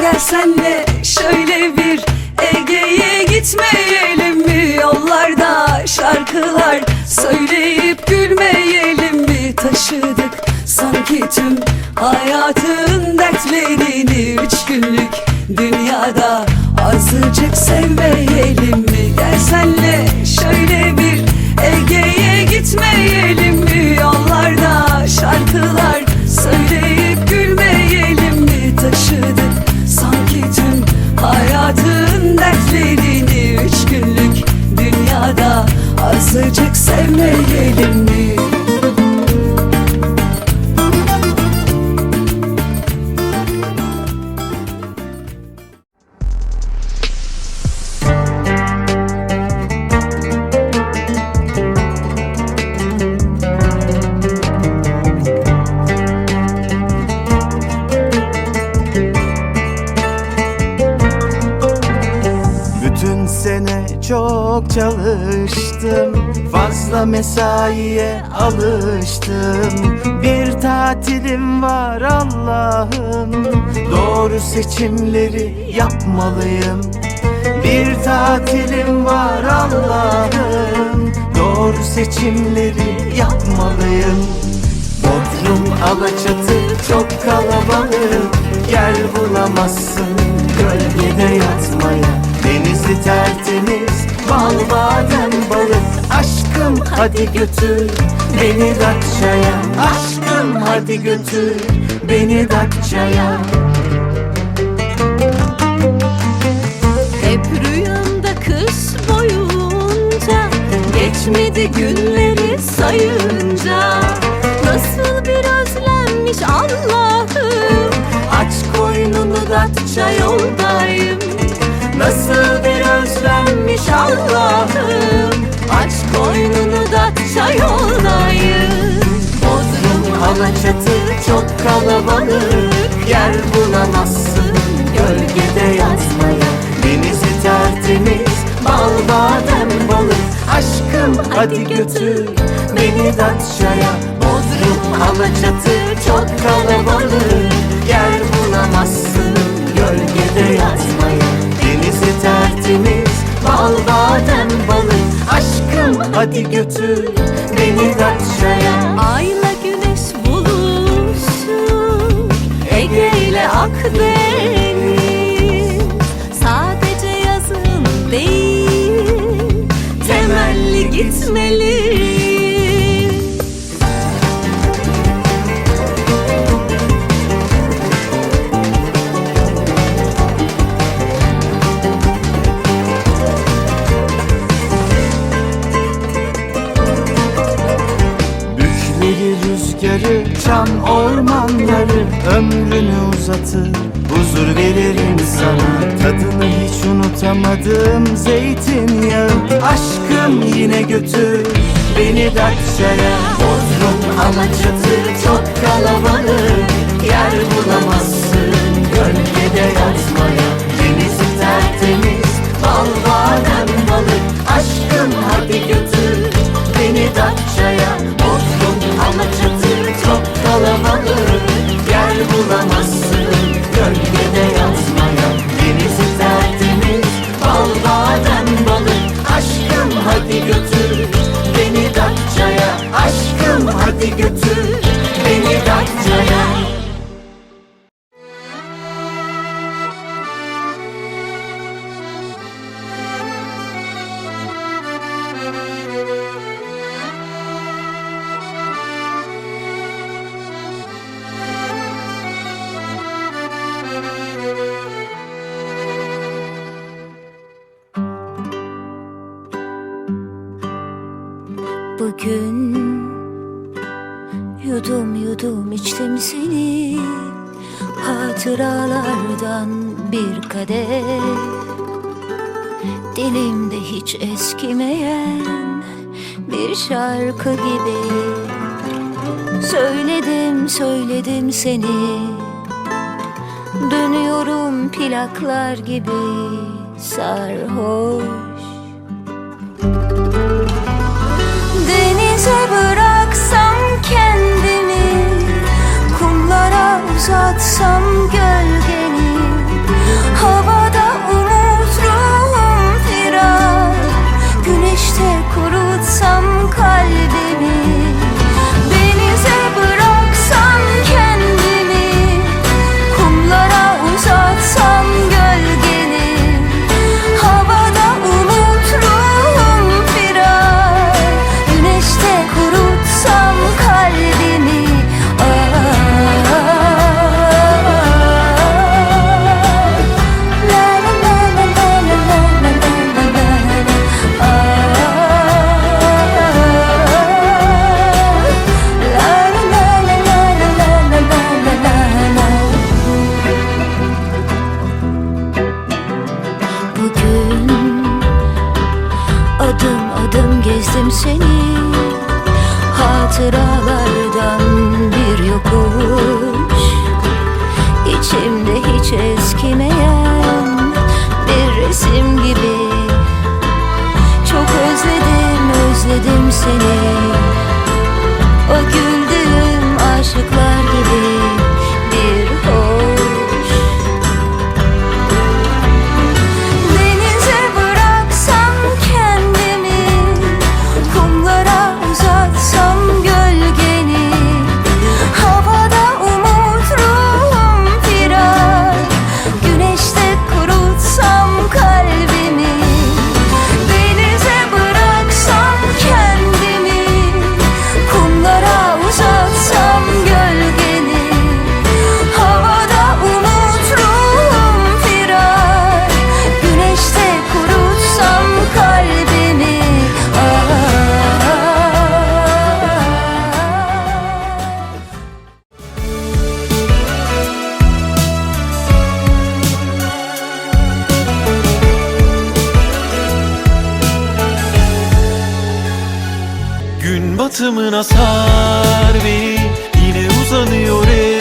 Gel senle şöyle bir Ege'ye gitmeyelim mi? Yollarda şarkılar söyleyip gülmeyelim mi? Taşıdık sanki tüm hayatın dertlerini. Üç günlük dünyada azıcık sevmeyelim mi? Gel senle şöyle bir Ege'ye gitmeyelim çok çalıştım. Fazla mesaiye alıştım. Bir tatilim var Allah'ım. Doğru seçimleri yapmalıyım. Bir tatilim var Allah'ım. Doğru seçimleri yapmalıyım. Bodrum Alaçatı çok kalabalık. Yer bulamazsın gölgede yatmaya. Denizi tertemiz bal badem balık Aşkım hadi götür beni Datça'ya. Aşkım hadi götür beni Datça'ya. Hep rüyamda kış boyunca Geçmedi günleri sayınca. Nasıl bir özlenmiş Allah'ım Aç koynunu Datça yoldayım özlenmiş Allah'ım Aç koynunu da yoldayım Bodrum Alaçatı çok kalabalık Yer bulamazsın gölgede yatmaya Denizi tertemiz bal badem balık. Aşkım hadi götür beni Datça'ya. Bodrum Alaçatı çok kalabalık Yer bulamazsın gölgede yatmaya Denizi tertemiz bal badem balık Aşkım. Hadi götür beni Datça'ya. Ayla güneş buluşsun Ege ile Akdeniz. Sadece yazın değil Temelli gitmeli rüzgarı, çam ormanları. Ömrünü uzatır, huzur verir insana. Tadını hiç unutamadım zeytinyağı. Aşkım yine götür beni Datça'ya. Bodrum Alaçatı çok kalabalık. Yer bulamazsın gölgede yatmaya Bugün. Yudum yudum içtim seni Hatıralardan bir kadeh. Dilimde hiç eskimeyen bir şarkı gibi. Söyledim söyledim seni. Dönüyorum plaklar gibi sarhoş seni. Hatıralardan bir yokuş. İçimde hiç eskimeyen bir resim gibi. Çok özledim özledim seni. O güldüğüm aşıklar Gün batımına sar beni. Yine uzanıyor ellerim